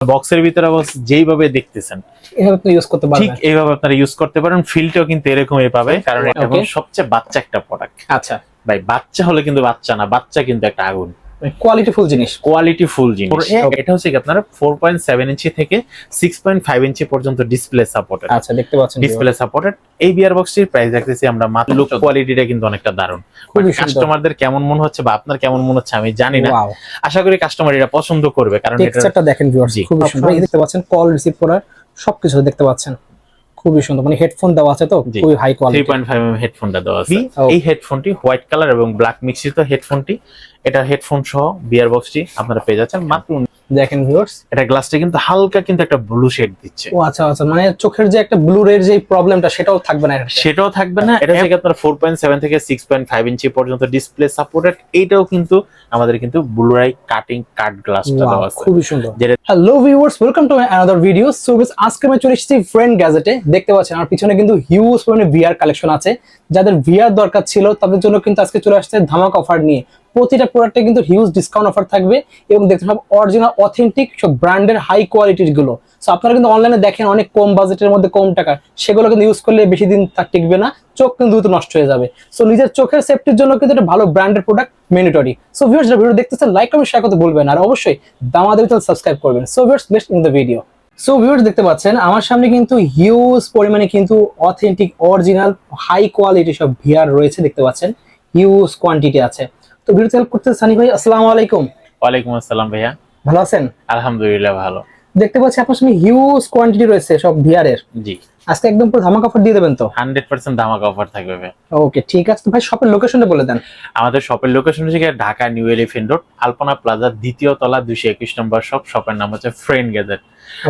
বক্সের ভিতরে অবশ্য যেইভাবে দেখতেছেন ইউজ করতে ঠিক পারবেন এইভাবে আপনারা ইউজ করতে পারেন ফিলটাও কিন্তু এরকমই পাবে কারণ এটা সবচেয়ে বাচ্চা একটা প্রোডাক্ট আচ্ছা। ভাই বাচ্চা হলে কিন্তু বাচ্চা না বাচ্চা কিন্তু একটা আগুন। কোয়ালিটি ফুল জিনিস। কোয়ালিটি ফুল জিনিস. এটা হচ্ছে আপনার ফোর পয়েন্ট সেভেন ইঞ্চি থেকে সিক্স পয়েন্ট ফাইভ ইঞ্চি পর্যন্ত ডিসপ্লে সাপোর্টেড আচ্ছা দেখতে পাচ্ছেন ডিসপ্লে সাপোর্টেড এই বিয়ার বক্সটির প্রাইস রাখতেছি আমরা মাত্র লুক কোয়ালিটিটা কিন্তু অনেকটা দারুণ। কাস্টমারদের কেমন মনে হচ্ছে বা আপনার কেমন মনে হচ্ছে আমি জানি না। আশা করি কাস্টমার এটা পছন্দ করবে কারণ টেক্সচারটা দেখেন ভিউয়ার্স খুবই সুন্দর। দেখতে পাচ্ছেন কল রিসিভ করার সবকিছু দেখতে পাচ্ছেন। খুবই সুন্দর। মানে হেডফোন দেওয়া আছে তো খুবই high quality point five M হেডফোনটা দেওয়া আছে। এই হেডফোনটি হোয়াইট কালার এবং ব্ল্যাক মিক্সিত হেডফোনটি এটা হেডফোন সহ বিয়ার বক্সটি আপনারা পেয়ে যাচ্ছেন। মাত্র দেখেন ভিউয়ার্স এটা গ্লাসটা কিন্তু হালকা কিন্তু একটা ব্লু শেড দিচ্ছে। ও আচ্ছা আচ্ছা মানে চোখের যে একটা ব্লু রের যে প্রবলেমটা সেটাও থাকবে না এটাতে। সেটাও থাকবে না। এটা থেকে আপনার ফোর পয়েন্ট সেভেন থেকে সিক্স পয়েন্ট ফাইভ ইঞ্চি পর্যন্ত ডিসপ্লে সাপোর্টেড এইটাও কিন্তু আমাদের কিন্তু ব্লুরাই কাটিং কাট গ্লাসটা দেওয়া আছে। খুবই সুন্দর। Hello viewers welcome to another video so বেশ আজকে আমি চলে এসেছি ফ্রেন্ড গ্যাজেটে দেখতে পাচ্ছেন আমার পিছনে কিন্তু হিউজ পরিমাণে ভিআর কালেকশন আছে। যাদের ভিআর দরকার ছিল তাদের জন্য কিন্তু আজকে চলে আসছে ধামাক অফার নিয়ে। প্রতিটা প্রোডাক্টে কিন্তু হিউজ ডিসকাউন্ট অফার থাকবে এবং দেখতে সব অরিজিনাল অথেন্টিক সব ব্র্যান্ডের হাই কোয়ালিটিরগুলো। সো আপনারা কিন্তু অনলাইনে দেখেন অনেক কম বাজেটের মধ্যে কম টাকা। সেগুলো কিন্তু ইউজ করলে বেশি দিন তা টিকবে না, চোখ কিন্তু দ্রুত নষ্ট হয়ে যাবে। সো নিজের চোখের সেফটির জন্য কিন্তু একটা ভালো ব্র্যান্ডের product mandatory so viewers video দেখতেছেন লাইক কমেন্ট শেয়ার করতে ভুলবেন আর অবশ্যই দামাদের চ্যানেল সাবস্ক্রাইব করবেন। So viewers next in the video so viewers দেখতে পাচ্ছেন, আমার সামনে কিন্তু হিউজ পরিমাণে কিন্তু অথেন্টিক অরিজিনাল হাই কোয়ালিটি সব ভিআর রয়েছে, দেখতে পাচ্ছেন। হিউজ কোয়ান্টিটি আছে। তো ভিডিও হেল্প করতে সানি ভাই আসসালামু আলাইকুম। ওয়ালাইকুম আসসালাম ভাইয়া। ভালো আছেন? আলহামদুলিল্লাহ ভালো। দেখতে পাচ্ছি আপনার সামনে হিউজ কোয়ান্টিটি রয়েছে সব ভিআর এর। জি। আজকে একদম পুরো ধামাকা অফার দিয়ে দেবেন তো? হান্ড্রেড পার্সেন্ট ধামাকা অফার থাকবে ভাই। ওকে ঠিক আছে। তো ভাই শপের লোকেশনটা বলে দেন। আমাদের শপের লোকেশন হচ্ছে Dhaka New Elephant Road Alpana Plaza দ্বিতীয় তলা দুশো একুশ নম্বর শপ শপের নাম হচ্ছে ফ্রেন্ড গ্যাজেট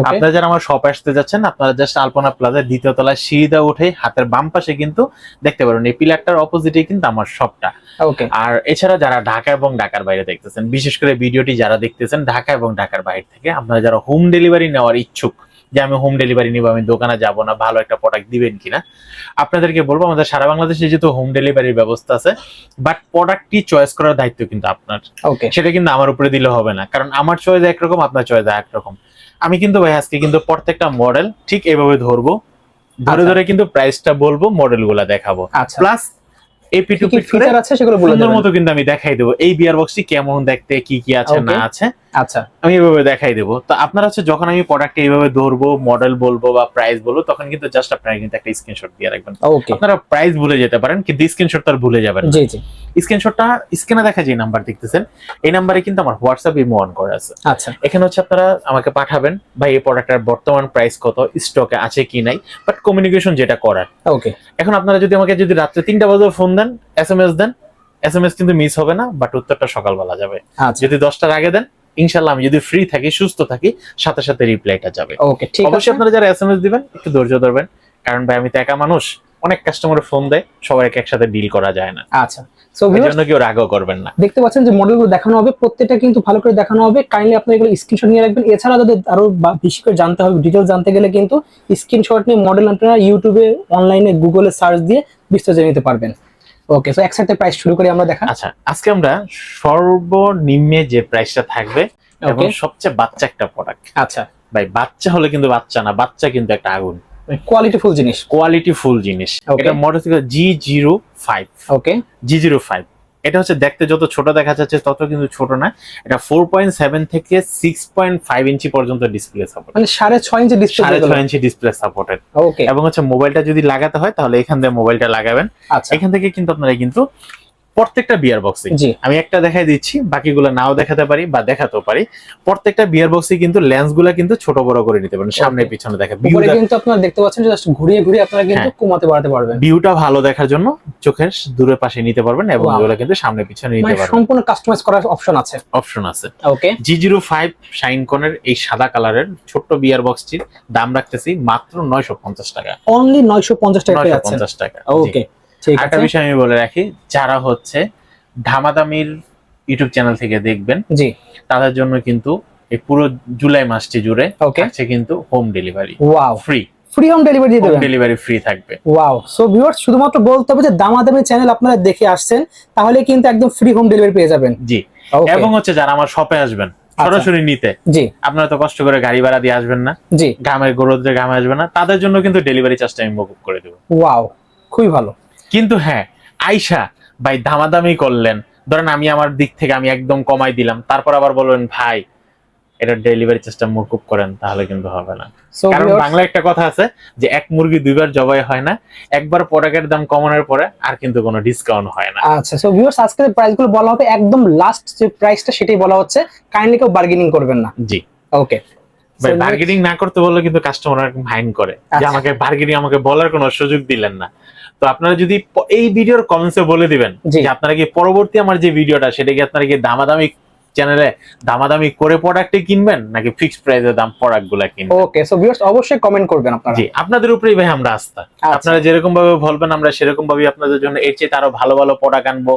আপনারা যারা আমার শপ আসতে যাচ্ছেন আপনারা জাস্ট আলপনা প্লাজা দ্বিতীয় তলায় সিঁড়িটা উঠে হাতের বাম পাশে কিন্তু দেখতে পারেন এই পিলারটার অপোজিটে কিন্তু আমার শপটা ওকে আর এছাড়া যারা ঢাকা এবং ঢাকার বাইরে দেখতেছেন বিশেষ করে ভিডিওটি যারা দেখতেছেন ঢাকা এবং ঢাকার বাইরে থেকে আপনারা যারা হোম ডেলিভারি নেওয়ার ইচ্ছুক যে আমি হোম ডেলিভারি নিব আমি দোকানে যাব না ভালো একটা প্রোডাক্ট দিবেন কিনা? আপনাদেরকে বলব আমাদের সারা বাংলাদেশে যেহেতু হোম ডেলিভারির ব্যবস্থা আছে বাট প্রোডাক্টটি চয়েস করার দায়িত্ব কিন্তু আপনার। সেটা কিন্তু আমার উপরে দিলে হবে না কারণ আমার চয়েস একরকম আপনার চয়েস একরকম আমি কিন্তু ভাই আজকে কিন্তু প্রত্যেকটা মডেল ঠিক এভাবে ধরবো ধরে আচ্ছা। ধরে কিন্তু প্রাইসটা বলব মডেলগুলা দেখাবো। আচ্ছা। প্লাস এপি টু ফিচার আছে সেগুলো বলে মতো কিন্তু আমি দেখাই দেবো। এই বিয়ার বক্সটি কেমন দেখতে কি কি আছে না আছে। আচ্ছা। আমি এভাবে দেখাই দেবো। তো আপনারা হচ্ছে যখন আমি প্রোডাক্ট এইভাবে ধরবো মডেল বলব বা প্রাইস বলব তখন কিন্তু জাস্ট আপনারা কিন্তু একটা স্ক্রিনশট দিয়ে রাখবেন। ওকে আপনারা প্রাইস ভুলে যেতে পারেন কিন্তু স্ক্রিনশট তার ভুলে যাবেন জি জি। স্ক্রিনশটটা স্ক্রিনে দেখা যে নাম্বার দেখতেছেন এই নাম্বারে কিন্তু আমার হোয়াটসঅ্যাপ ইমো অন করা আছে। আচ্ছা। এখানে হচ্ছে আপনারা আমাকে পাঠাবেন ভাই এই প্রোডাক্টের বর্তমান প্রাইস কত স্টকে আছে কি নাই বাট কমিউনিকেশন যেটা করার। ওকে এখন আপনারা যদি আমাকে যদি রাত্রে তিনটা বাজে ফোন দেন এস এম এস দেন এস এম এস কিন্তু মিস হবে না বাট উত্তরটা সকালবেলা যাবে। আচ্ছা। যদি দশটার আগে দেন ইনশাল্লাহ আমি যদি ফ্রি থাকি সুস্থ থাকি সাথে সাথে রিপ্লাইটা যাবে। ওকে ঠিক আছে। অবশ্যই আপনারা যারা এস এম এস দিবেন একটু ধৈর্য ধরবেন। কারণ ভাই আমি তো একা মানুষ অনেক কাস্টমার ফোন দেয় সবাইকে একসাথে ডিল করা যায় না। আচ্ছা। করবেন না। দেখতে পাচ্ছেন যে মডেলগুলো দেখানো হবে প্রত্যেকটা কিন্তু ভালো করে দেখানো হবে। কাইন্ডলি আপনারা এগুলো স্ক্রিনশট নিয়ে রাখবেন। এছাড়া আরও বেশি করে জানতে হবে ডিটেল জানতে গেলে কিন্তু স্ক্রিনশট নিয়ে মডেল আপনারা ইউটিউবে অনলাইনে গুগলে সার্চ দিয়ে বিস্তারিত জেনে নিতে পারবেন। ওকে সো একসাথে প্রাইস শুরু করি আমরা দেখা। আচ্ছা আজকে আমরা সর্বনিম্নে যে প্রাইসটা থাকবে এবং সবচেয়ে বাচ্চা একটা প্রোডাক্ট আচ্ছা। ভাই বাচ্চা হলে কিন্তু বাচ্চা না বাচ্চা কিন্তু একটা আগুন। কোয়ালিটি ফুল জিনিস। কোয়ালিটি ফুল জিনিস. এটা model G zero five okay G zero five এটা হচ্ছে দেখতে যত ছোট দেখা যাচ্ছে তত কিন্তু ছোট না। এটা ফোর পয়েন্ট সেভেন থেকে সিক্স পয়েন্ট ফাইভ ইঞ্চি পর্যন্ত ডিসপ্লে সাপোর্ট মানে সাড়ে ছয় ইঞ্চি সাড়ে ডিসপ্লে ছয় ইঞ্চি ডিসপ্লে সাপোর্টেড ওকে এবং হচ্ছে মোবাইলটা যদি লাগাতে হয় তাহলে এখান থেকে মোবাইলটা লাগাবেন। আচ্ছা। এখান থেকে কিন্তু আপনারা কিন্তু প্রত্যেকটা বিয়ার বক্সে আমি একটা দেখাই দিচ্ছি বাকিগুলো নাও দেখাতে পারি বা দেখাতেও পারি। প্রত্যেকটা বিয়ার বক্সে কিন্তু লেন্সগুলা কিন্তু ছোট বড় করে নিতে পারেন সামনে পিছনে দেখা। কিন্তু আপনারা দেখতে পাচ্ছেন জাস্ট ঘুরিয়ে ঘুরিয়ে আপনারা কিন্তু হ্যাঁ। কমাতে বাড়াতে পারবেন। ভিউটা ভালো দেখার জন্য চোখের দূরে পাশে নিতে পারবেন এবং. এগুলো কিন্তু সামনে পিছনে নিতে মানে পারবেন। সম্পূর্ণ কাস্টমাইজ করার অপশন আছে। অপশন আছে। ওকে জি জিরো ফাইভ শাইন কনের এই সাদা কালারের ছোট্ট বিয়ার বক্সটির দাম রাখতেছি মাত্র নয়শো পঞ্চাশ টাকা। অনলি নয়শো পঞ্চাশ টাকা পঞ্চাশ টাকা ওকে একটা বিষয় আমি বলে রাখি যারা হচ্ছে ধামাদামির ইউটিউব চ্যানেল থেকে দেখবেন জি। তাদের জন্য কিন্তু এই পুরো জুলাই মাসটি জুড়ে থাকছে কিন্তু home delivery wow free free home delivery দিয়ে দেবেন? ডেলিভারি ফ্রি থাকবে। ওয়াও সো ভিউয়ার্স শুধুমাত্র বলতে হবে যে দামাদামি চ্যানেল আপনারা দেখে আসছেন তাহলে কিন্তু একদম ফ্রি হোম ডেলিভারি পেয়ে যাবেন। জি। এবং হচ্ছে যারা আমার শপে আসবেন সরাসরি নিতে জি। আপনারা তো কষ্ট করে গাড়ি ভাড়া দিয়ে আসবেন না জি। ঘামের গরুদের ঘামে আসবে না তাদের জন্য কিন্তু ডেলিভারি চার্জটা আমি মকুব করে দেবো। ওয়াও খুবই ভালো। কিন্তু হ্যাঁ আইসা ভাই দামাদামি করলেন। ধরেন আমি আমার দিক থেকে আমি একদম কমাই দিলাম তারপর আবার বলবেন ভাই এটা ডেলিভারি চার্জটা মকুব করেন তাহলে কিন্তু হবে না। কারণ বাংলা একটা কথা আছে যে এক মুরগি দুইবার জবাই হয় না একবার প্রোডাক্টের দাম কমানোর পরে আর কিন্তু কোনো ডিসকাউন্ট হয় না। আচ্ছা সো ভিউয়ার্স আজকে প্রাইসগুলো বলা হবে একদম লাস্ট যে প্রাইসটা সেটাই বলা হচ্ছে কাইন্ডলি কেউ বার্গেনিং করবেন না। জি। ওকে ভাই বার্গেনিং না করতে বললে কিন্তু কাস্টমার মাইন্ড করে যে আচ্ছা। আমাকে বার্গেনিং আমাকে বলার কোনো সুযোগ দিলেন না। তো আপনারা যদি এই ভিডিওর কমেন্টসে বলে দিবেন যে আপনারা কি পরবর্তী আমার যে ভিডিওটা সেটা কি আপনারা কি দামাদামি চ্যানেলে দামাদামি করে প্রোডাক্টে কিনবেন নাকি ফিক্সড প্রাইসে দাম প্রোডাক্টগুলো কিনবেন? ওকে সো ভিউয়ার্স অবশ্যই কমেন্ট করবেন আপনারা। জি আপনাদের উপরেই ভাই আমরা আস্থা। আপনারা যেরকম ভাবে বলবেন আমরা সেরকম ভাবে আপনাদের জন্য এর চেয়ে আরও ভালো ভালো প্রোডাক্ট আনব।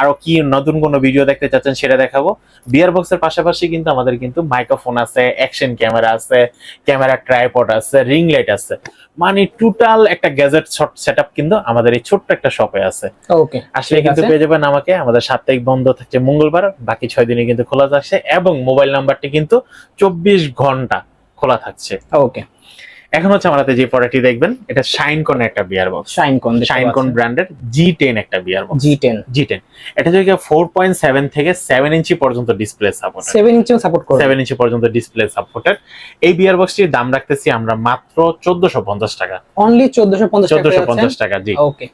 আরও কি নতুন কোনো ভিডিও দেখতে চাচ্ছেন সেটা দেখাবো। বিয়ার বক্সের পাশাপাশি কিন্তু আমাদের কিন্তু মাইক্রোফোন আছে অ্যাকশন ক্যামেরা আছে ক্যামেরা ট্রাইপড আছে রিং লাইট আছে। মানে টোটাল একটা গ্যাজেট সেটআপ কিন্তু আমাদের এই ছোট্ট একটা শপে আছে। ওকে আসলে কিন্তু পেয়ে যাবেন আমাকে আমাদের সাপ্তাহিক বন্ধ থাকছে মঙ্গলবার বাকি ছয় দিনে কিন্তু খোলা থাকছে এবং মোবাইল নাম্বারটি কিন্তু চব্বিশ ঘণ্টা খোলা থাকছে। ওকে এখন হচ্ছে আমাদের যে প্রোডাক্টটি দেখবেন এটা শাইন কোন একটা VR box Shinecon Shinecon ব্র্যান্ডের জি টেন একটা VR box G ten G ten এটা হচ্ছে ফোর পয়েন্ট সেভেন থেকে সেভেন ইঞ্চি পর্যন্ত ডিসপ্লে সাপোর্ট সেভেন ইঞ্চিও সাপোর্ট করবে। সেভেন ইঞ্চি পর্যন্ত ডিসপ্লে সাপোর্টেড এই বিয়ার বক্সটির দাম রাখতেছি আমরা মাত্র চোদ্দশো পঞ্চাশ টাকা। অনলি চোদ্দশো পঞ্চাশ চোদ্দশো পঞ্চাশ টাকা জি। ওকে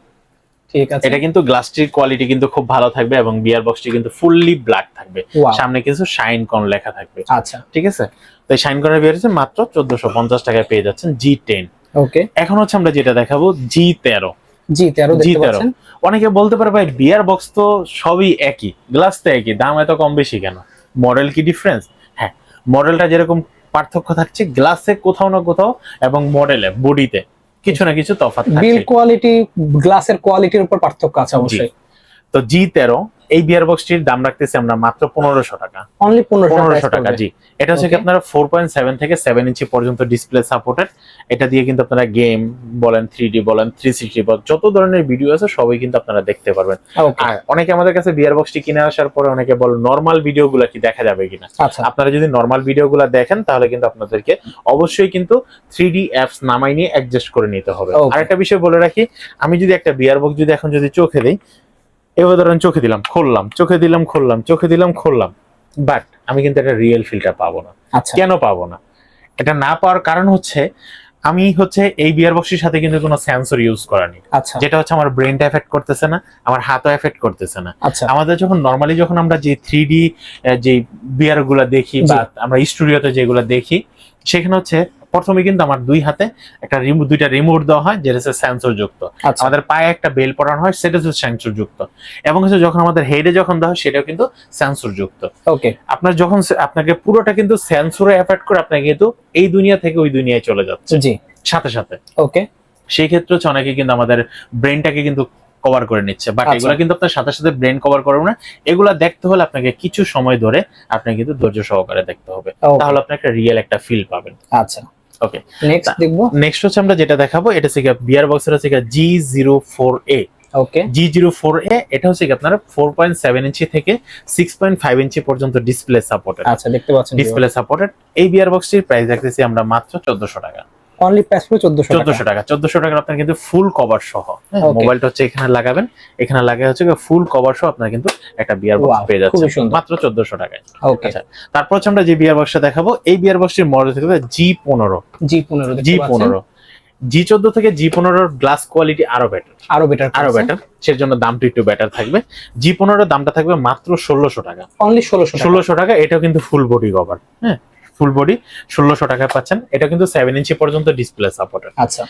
ঠিক আছে। এটা কিন্তু গ্লাসটির কোয়ালিটি কিন্তু খুব ভালো থাকবে এবং বিয়ার বক্সটি কিন্তু ফুললি ব্ল্যাক থাকবে। সামনে কিছু শাইন কন লেখা থাকবে। আচ্ছা। ঠিক আছে? তো এই শাইন কনের বিয়ার মাত্র চোদ্দশো পঞ্চাশ টাকায় পেয়ে যাচ্ছেন জি টেন। ওকে। এখন হচ্ছে আমরা যেটা দেখাবো জি তেরো। জি তেরো জি তেরো। অনেকে বলতে পারে ভাই বিয়ার বক্স তো সবই একই গ্লাস তো একই দাম এত কম বেশি কেন? মডেল কি ডিফারেন্স হ্যাঁ মডেলটা যেরকম পার্থক্য থাকছে গ্লাসে কোথাও না কোথাও এবং মডেলে বডিতে কিছু না কিছু তফাৎ বিল কোয়ালিটি গ্লাসের কোয়ালিটির উপর পার্থক্য আছে অবশ্যই। তো জি তেরো এই বিয়ার বক্সটির দাম রাখতেছি আমরা মাত্র পনেরোশো টাকা। অনলি পনেরোশো টাকা জি। এটা হচ্ছে আপনারা ফোর পয়েন্ট সেভেন থেকে সেভেন ইঞ্চি পর্যন্ত ডিসপ্লে সাপোর্টেড এটা দিয়ে কিন্তু আপনারা গেম বলেন থ্রি ডি বলেন থ্রি সিক্সটি বলেন যত ধরনের ভিডিও আছে সবই কিন্তু আপনারা দেখতে পারবেন। আর অনেকে আমাদের কাছে বিয়ার বক্সটি কিনে আসার পরে অনেকে বল নর্মাল ভিডিও গুলা কি দেখা যাবে কিনা? আচ্ছা। আপনারা যদি নর্মাল ভিডিও গুলা দেখেন তাহলে কিন্তু আপনাদেরকে অবশ্যই কিন্তু থ্রি ডি অ্যাপস নামাই নিয়ে অ্যাডজাস্ট করে নিতে হবে. আর একটা বিষয় বলে রাখি আমি যদি একটা বিয়ার বক্স যদি এখন যদি চোখে দিই এবার ধরেন চোখে দিলাম খুললাম চোখে দিলাম খুললাম চোখে দিলাম খুললাম। বাট আমি কিন্তু একটা রিয়েল ফিলটা পাবো না। আচ্ছা। কেন পাবো না? এটা না পাওয়ার কারণ হচ্ছে আমি হচ্ছে এই বিয়ার বক্সের সাথে কিন্তু কোনো সেন্সর ইউজ করা নেই। আচ্ছা। যেটা হচ্ছে আমার ব্রেনটা এফেক্ট করতেছে না আমার হাতও এফেক্ট করতেছে না। আচ্ছা। আমাদের যখন নর্মালি যখন আমরা যে থ্রি ডি যে বিয়ারগুলা দেখি বা আমরা স্টুডিওতে যেগুলো দেখি সেখানে হচ্ছে প্রথমে কিন্তু আমার দুই হাতে একটা রিমোট দুইটা রিমোট দেওয়া হয় যেটা হচ্ছে সেন্সর যুক্ত আচ্ছা। আমাদের পায়ে একটা বেল পরানো হয় সেটা হচ্ছে সেন্সর যুক্ত এবং হচ্ছে যখন আমাদের হেডে যখন দেওয়া হয় সেটাও কিন্তু সেন্সর যুক্ত ওকে আপনার যখন আপনাকে পুরোটা কিন্তু সেন্সরে এফেক্ট করে আপনাকে কিন্তু এই দুনিয়া থেকে ওই দুনিয়ায় চলে যাচ্ছে। জি। সাথে সাথে। ওকে সেই ক্ষেত্রে হচ্ছে অনেকে কিন্তু আমাদের ব্রেনটাকে কিন্তু কভার করে নিচ্ছে। বাট এগুলো কিন্তু আপনার সাথে সাথে ব্রেন কভার করবে না। এগুলা দেখতে হলে আপনাকে কিছু সময় ধরে আপনাকে কিন্তু ধৈর্য সহকারে দেখতে হবে। তাহলে আপনি একটা রিয়েল একটা ফিল পাবেন। আচ্ছা। ওকে নেক্সট দেখব। নেক্সট হচ্ছে আমরা যেটা দেখাবো এটা হচ্ছে বিয়ার বক্সের হচ্ছে G zero four A okay G zero four A এটা হচ্ছে আপনার ফোর পয়েন্ট সেভেন ইঞ্চি থেকে সিক্স পয়েন্ট ফাইভ ইঞ্চি পর্যন্ত ডিসপ্লে সাপোর্টেড আচ্ছা দেখতে পাচ্ছেন ডিসপ্লে সাপোর্টেড এই বিয়ার বক্সটির প্রাইস রাখতেছি আমরা মাত্র চোদ্দশো টাকা। অনলি প্রাইস পুরো চোদ্দশো চোদ্দশো টাকা চোদ্দশো টাকার আপনার কিন্তু ফুল কভার সহ। মোবাইলটা হচ্ছে এখানে লাগাবেন এখানে লাগাই হচ্ছে ফুল কভার সহ আপনার কিন্তু একটা বিয়ার বক্স পেয়ে যাচ্ছে মাত্র চোদ্দশো টাকায়। ওকে আচ্ছা। তারপর হচ্ছে আমরা যে বিয়ার বক্সটা দেখাবো এই বিয়ার বক্সটির মডেল থেকে জি পনেরো। জি পনেরো জি পনেরো। জি চোদ্দ থেকে জি পনেরোর গ্লাস কোয়ালিটি আরও বেটার আরও বেটার আরও বেটার সের জন্য দামটা একটু বেটার থাকবে। জি পনেরোর দামটা থাকবে মাত্র ষোলোশো টাকা। অনলি ষোলোশো ষোলোশো টাকা এটাও কিন্তু ফুল বডি কভার হ্যাঁ? ফুল বডি ষোলোশো টাকা পাচ্ছেন। এটা কিন্তু সেভেন ইঞ্চি পর্যন্ত ডিসপ্লে সাপোর্টেড আচ্ছা।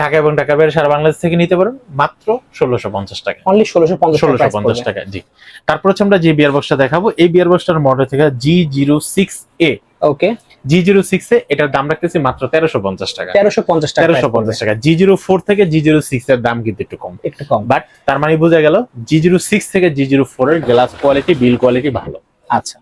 ঢাকা এবং ঢাকা বাইরে সারা বাংলাদেশ থেকে নিতে পারেন মাত্র ষোলোশো পঞ্চাশ টাকা অনলি ষোলোশো ষোলোশো পঞ্চাশ টাকা জি। তারপর হচ্ছে আমরা যে বিয়ার বক্সটা দেখাবো এই বিয়ার বক্সটার মডেল থেকে G zero six A okay G zero six A এটার দাম রাখতেছি মাত্র তেরোশো পঞ্চাশ টাকা। তেরোশো পঞ্চাশ টাকা তেরোশো পঞ্চাশ টাকা। জি জিরো ফোর থেকে জি জিরো সিক্স এর দাম কিন্তু একটু কম। একটু কম। বাট তার মানে বোঝা গেল জি জিরো সিক্স থেকে জি জিরো ফোর এর গ্লাস কোয়ালিটি বিল কোয়ালিটি ভালো। আচ্ছা।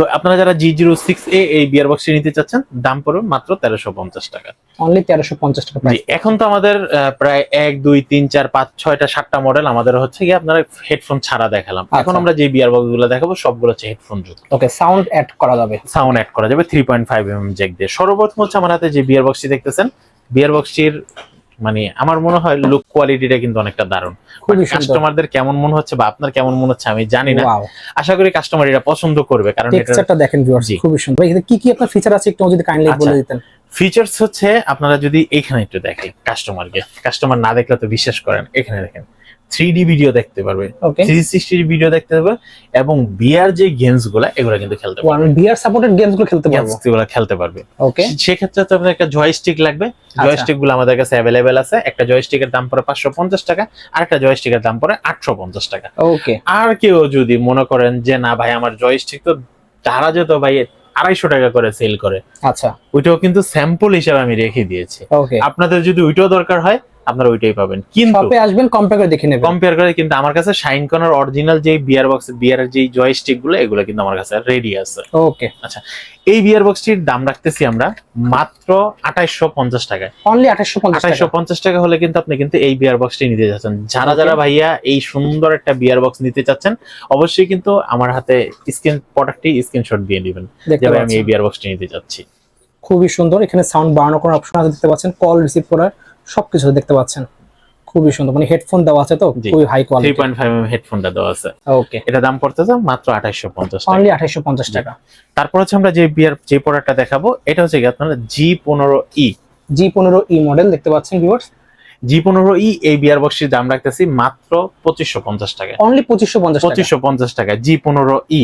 তো আপনারা যারা জি জিরো সিক্স এ এই বিয়ার বক্সটি নিতে চাচ্ছেন দাম পড়বে মাত্র তেরোশো পঞ্চাশ টাকা। অনলি তেরোশো পঞ্চাশ টাকা এখন তো আমাদের প্রায় এক দুই তিন চার পাঁচ ছয়টা সাতটা মডেল আমাদের হচ্ছে কি আপনারা হেডফোন ছাড়া দেখালাম। এখন আচ্ছা। আমরা যে বিয়ার বক্সগুলো দেখাবো সবগুলো হচ্ছে হেডফোন যুক্ত। ওকে সাউন্ড অ্যাড করা যাবে। সাউন্ড অ্যাড করা যাবে three point five M jack দিয়ে। সর্বপ্রথম হচ্ছে আমার হাতে যে বিয়ার বক্সটি দেখতেছেন বিয়ার বক্সটির মানে আমার মনে হয় লুক কোয়ালিটিটা কিন্তু অনেকটা দারুণ। কাস্টমারদের কেমন মনে হচ্ছে বা আপনার কেমন মনে হচ্ছে আমি জানি না। আশা করি কাস্টমার এটা পছন্দ করবে কারণ টেক্সচারটা দেখেন ভিউয়ার্স। খুবই সুন্দর। এখানে কি কি আপনার ফিচার আছে একটু যদি কাইন্ডলি আচ্ছা। বলে দিতেন? ফিচার্স হচ্ছে আপনারা যদি এখানে একটু দেখেন কাস্টমারকে কাস্টমার না দেখলে তো বিশ্বাস করেন। এখানে দেখেন। থ্রি ভিডিও দেখতে পারবে। থ্রি সিক্সটি ভিডিও দেখতে পারবে এবং বিয়ার যে গেমসগুলা এগুলো কিন্তু খেলতে পারবে। বিআর সাপোর্টেড গেমসগুলো খেলতে পারব। Games গুলা খেলতে পারবে। ওকে সেক্ষেত্রে তো আপনার একটা জয়স্টিক লাগবে। আচ্ছা। জয়স্টিকগুলো আমাদের কাছে অ্যাভেলেবেল আছে। একটা জয়স্টিকের দাম পড়ে পাঁচশো পঞ্চাশ টাকা আর একটা জয়স্টিকের দাম পড়ে আটশো পঞ্চাশ টাকা। ওকে আর কেউ যদি মনে করেন যে না ভাই আমার জয়স্টিক তো তারা যেত ভাই আড়াইশো টাকা করে সেল করে। আচ্ছা। ওইটাও কিন্তু স্যাম্পল হিসাবে আমি রেখে দিয়েছি। আপনাদের যদি ওইটাও দরকার হয় আপনারা ওইটাই পাবেন। কিন্তু শপে আসবেন কম্পেয়ার করে দেখে নেবেন। কম্পেয়ার করে কিন্তু আমার কাছে শাইন কর্নার অরিজিনাল যে বিয়ার বক্স বিয়ারের যে জয়স্টিকগুলো এগুলো কিন্তু আমার কাছে রেডি আছে। ওকে এই বিয়ার বক্সটির দাম রাখতেছি আমরা মাত্র আঠাইশো পঞ্চাশ টাকায়। অনলি 2850 আঠাইশো টাকা। হলে কিন্তু আপনি কিন্তু এই বিয়ার বক্সটি নিতে চাচ্ছেন যারা যারা ভাইয়া এই সুন্দর একটা বিয়ার বক্স নিতে চাচ্ছেন অবশ্যই কিন্তু আমার হাতে স্ক্রিন প্রোডাক্টটি স্ক্রিনশট দিয়ে দিবেন যে আমি এই বিয়ার বক্সটি নিতে চাচ্ছি খুবই সুন্দর। এখানে সাউন্ড বাড়ানো করার অপশন আছে দেখতে পাচ্ছেন। কল রিসিভ করার সবকিছু দেখতে পাচ্ছেন। খুবই সুন্দর মানে হেডফোন দেওয়া আছে তো। খুবই হাই কোয়ালিটি পয়েন্ট ফাইভ হেডফোনটা দেওয়া আছে। ওকে এটা দাম পড়তেছে মাত্র আঠাইশো পঞ্চাশ টাকা। অনলি 2850 টাকা। তারপর হচ্ছে আমরা যে বিয়ার যে প্রোডাক্টটা দেখাবো এটা হচ্ছে কি আপনার জি পনেরো ই জি পনেরো ই মডেল দেখতে পাচ্ছেন ভিউয়ার্স জি পনেরো ই এই বিয়ার বক্সটির দাম রাখতেছি মাত্র পঁচিশশো পঞ্চাশ টাকা অনলি 2550 টাকা। পঁচিশশো পঞ্চাশ টাকা জি পনেরো ই।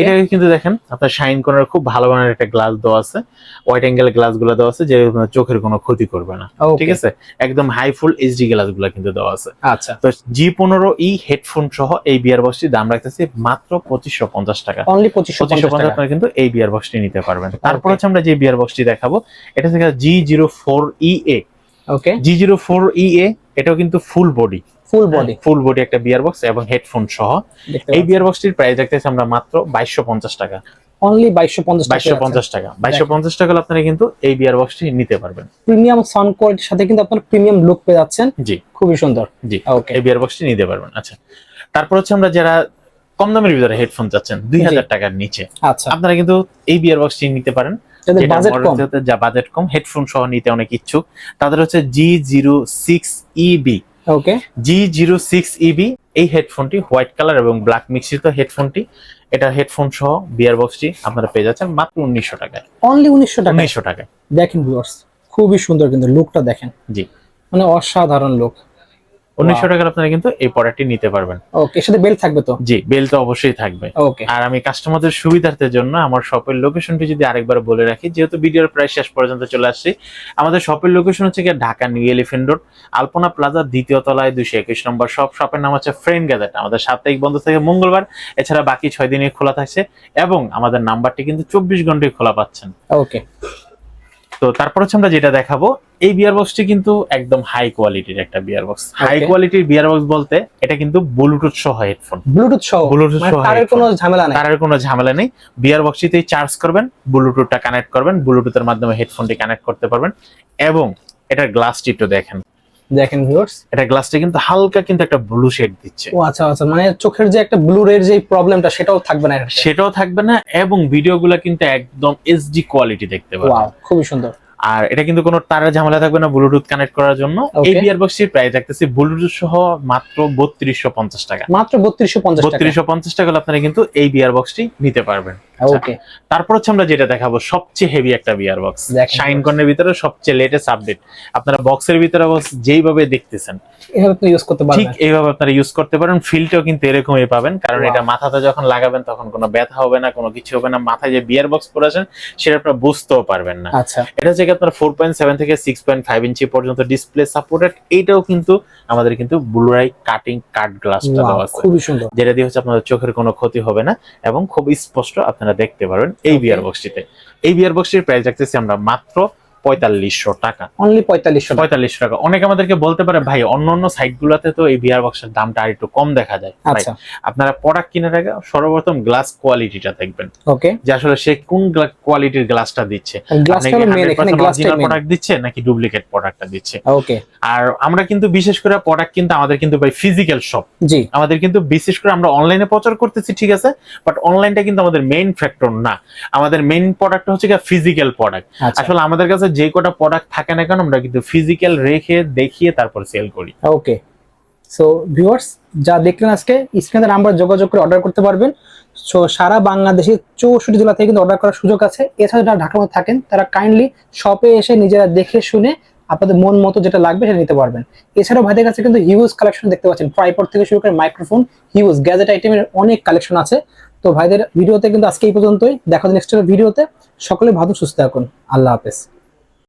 এটা কিন্তু দেখেন আপনার শাইন করার খুব ভালো মানের একটা গ্লাস দেওয়া আছে। হোয়াইট অ্যাঙ্গেল গ্লাসগুলো দেওয়া আছে যে চোখের কোনো ক্ষতি করবে না। ঠিক আছে? একদম হাই ফুল এইচডি গ্লাসগুলো কিন্তু দেওয়া আছে। আচ্ছা। তো জি পনেরো ই হেডফোন সহ এই বিয়ার বক্সটির দাম রাখতেছি মাত্র পঁচিশশো পঞ্চাশ টাকা। অনলি পঁচিশশো 2550 পঞ্চাশ টাকা। আপনারা কিন্তু এই বিয়ার বক্সটি নিতে পারবেন। তারপর হচ্ছে আমরা যে বিয়ার বক্সটি দেখাবো এটা থেকে G zero four E A okay G zero four E A এটাও কিন্তু full body full body full body একটা বিয়ার বক্স এবং হেডফোন সহ। এই বিয়ার বক্সটির প্রাইস রাখতেছি আমরা মাত্র বাইশশো পঞ্চাশ টাকা। অনলি 2250 টাকা বাইশশো পঞ্চাশ টাকা। বাইশশো পঞ্চাশ টাকা আপনারা কিন্তু এই বিয়ার বক্সটি নিতে পারবেন। প্রিমিয়াম সাউন্ড কোয়ালিটির সাথে কিন্তু আপনারা প্রিমিয়াম লুক পেয়ে যাচ্ছেন। জি। খুবই সুন্দর। জি। ওকে এই বিয়ার বক্সটি নিতে পারবেন। আচ্ছা। তারপর হচ্ছে আমরা যারা কম দামের ভিতরে হেডফোন চাচ্ছেন দুই হাজার টাকার নিচে আচ্ছা। আপনারা কিন্তু এই বিয়ার বক্সটি নিতে পারেন। যা বাজেট কম হেডফোন সহ নিতে অনেক ইচ্ছুক। তাদের হচ্ছে G zero six EB okay G zero six EB এই হেডফোনটি হোয়াইট কালার এবং ব্ল্যাক মিশ্রিত হেডফোনটি এটা হেডফোন সহ বিয়ার বক্সটি আপনারা পেয়ে যাচ্ছেন মাত্র উনিশশো টাকায়। অনলি 1900 টাকা উনিশশো টাকায়। দেখেন ভিউয়ার্স খুবই সুন্দর কিন্তু লুকটা দেখেন। জি। মানে অসাধারণ লুক উনিশশো টাকার আপনারা কিন্তু এই প্রোডাক্টটি নিতে পারবেন। ওকে সাথে বেল্ট থাকবে তো? জি বেল তো অবশ্যই থাকবে। ওকে আর আমি কাস্টমারদের সুবিধার্থের জন্য আমার শপের লোকেশনটি যদি আরেকবার বলে রাখি যেহেতু ভিডিওর প্রায় শেষ পর্যন্ত চলে আসছি আমাদের শপের লোকেশন হচ্ছে গিয়ে Dhaka New Elephant Road Alpana Plaza দ্বিতীয় তলায় দুইশো একুশ নম্বর শপ শপের নাম হচ্ছে ফ্রেন্ড গ্যাজেট আমাদের সাপ্তাহিক বন্ধ থেকে মঙ্গলবার এছাড়া বাকি ছয় দিনই খোলা থাকছে এবং আমাদের নাম্বারটি কিন্তু চব্বিশ ঘন্টায় খোলা পাচ্ছেন। ওকে তো তারপর হচ্ছে আমরা যেটা দেখাবো এই বিয়ার বক্সটি কিন্তু একদম হাই কোয়ালিটির একটা বিয়ার বক্স হাই কোয়ালিটির বিয়ার বক্স বলতে এটা কিন্তু ব্লুটুথ সহ হেডফোন ব্লুটুথ সহ। ব্লুটুথ মানে সহ তারের কোনো ঝামেলা নাই। তারের কোনো ঝামেলা নেই। বিয়ার বক্সটিতেই চার্জ করবেন ব্লুটুথটা কানেক্ট করবেন ব্লুটুথের মাধ্যমে হেডফোনটি কানেক্ট করতে পারবেন। এবং এটার গ্লাসটি একটু দেখেন। দেখেন ভিউয়ার্স এটা গ্লাসটা কিন্তু হালকা কিন্তু একটা ব্লু শেড দিচ্ছে। ও আচ্ছা আচ্ছা মানে চোখের যে একটা ব্লু রের যে প্রবলেমটা সেটাও থাকবে না সেটাও থাকবে না এবং ভিডিওগুলো কিন্তু একদম এইচডি কোয়ালিটি দেখতে ওয়াও পাবেন খুবই সুন্দর। আর এটা কিন্তু কোনো তারের ঝামেলা থাকবে না ব্লুটুথ কানেক্ট করার জন্য। এই. বিয়ার বক্সটির প্রাইস রাখতেছি ব্লুটুথ সহ মাত্র বত্রিশশো পঞ্চাশ টাকা। মাত্র 3250 টাকা। বত্রিশশো পঞ্চাশ টাকা আপনারা কিন্তু এই বিয়ার বক্সটি নিতে পারবেন। ওকে তারপর হচ্ছে আমরা যেটা দেখাবো সবচেয়ে হেভি একটা বিয়ার বক্স শাইন কর্নের ভিতরে সবচেয়ে লেটেস্ট আপডেট আপনারা বক্সের ভিতরে box যেইভাবে দেখতেছেন এভাবে আপনি ইউজ করতে ঠিক এইভাবে আপনারা ইউজ করতে পারেন। ফিলটাও কিন্তু এরকমই পাবেন কারণ এটা মাথাতে যখন লাগাবেন তখন কোনো ব্যথা হবে না কোনো কিছু হবে না। মাথায় যে বিয়ার বক্স পরেছেন সেটা আপনারা বুঝতেও পারবেন না। আচ্ছা। এটা হচ্ছে আপনার ফোর পয়েন্ট সেভেন থেকে সিক্স পয়েন্ট ফাইভ ইঞ্চি পর্যন্ত ডিসপ্লে সাপোর্টেড এইটাও কিন্তু আমাদের কিন্তু ব্লুরাই কাটিং কাট গ্লাসটা দেওয়া আছে। খুবই সুন্দর। যেটা দিয়ে হচ্ছে আপনাদের চোখের কোনো ক্ষতি হবে না এবং খুব স্পষ্ট আপনারা দেখতে পারবেন এই. বিয়ার বক্সটিতে এই বিয়ার বক্সটির প্রাইস রাখতেছি আমরা মাত্র পঁয়তাল্লিশশো টাকা। অনলি পঁয়তাল্লিশশো পঁয়তাল্লিশশো টাকা। অনেকে আমাদেরকে বলতে পারে ভাই অন্য অন্য সাইট গুলাতে তো এই বক্সের দামটা আর একটু কম দেখা যায়। আচ্ছা। আপনারা প্রোডাক্ট কেনার আগে সর্বপ্রথম গ্লাস কোয়ালিটিটা দেখবেন। ওকে যে আসলে সে কোন কোয়ালিটির গ্লাসটা দিচ্ছে। প্রোডাক্ট দিচ্ছে নাকি ডুপ্লিকেট প্রোডাক্টটা দিচ্ছে? ওকে আর আমরা কিন্তু বিশেষ করে প্রোডাক্ট কিন্তু আমাদের কিন্তু ভাই ফিজিক্যাল শপ জি। আমাদের কিন্তু বিশেষ করে আমরা অনলাইনে প্রচার করতেছি ঠিক আছে? বাট অনলাইনটা কিন্তু আমাদের মেইন ফ্যাক্টর না। আমাদের মেইন প্রোডাক্ট হচ্ছে ফিজিক্যাল প্রোডাক্ট আচ্ছা। আসলে আমাদের কাছে যে কটা প্রোডাক্ট থাকে না কেন, আমরা কিন্তু ফিজিক্যাল রেখে দেখিয়ে তারপর সেল করি। ওকে সো ভিউয়ার্স যা দেখলেন আজকে স্ক্রিনে নাম্বার যোগাযোগ করে অর্ডার করতে পারবেন। সো সারা বাংলাদেশের চৌষট্টি জেলা থেকে কিন্তু অর্ডার করার সুযোগ আছে। এছাড়া যারা ঢাকার থাকেন, তারা কাইন্ডলি শপে এসে নিজেরা দেখে শুনে আপনাদের মন মতো যেটা লাগবে সেটা নিতে পারবেন। এছাড়াও ভাইদের কাছে কিন্তু হিউজ কালেকশন দেখতে পাচ্ছেন। ট্রাইপড থেকে শুরু করে মাইক্রোফোন হিউজ গ্যাজেট আইটেমের অনেক কালেকশন আছে। তো ভাইদের ভিডিওতে কিন্তু আজকে এই পর্যন্তই। দেখা নেক্সট ভিডিওতে সকলে ভালো, সুস্থ থাকুন। আল্লাহ হাফেজ।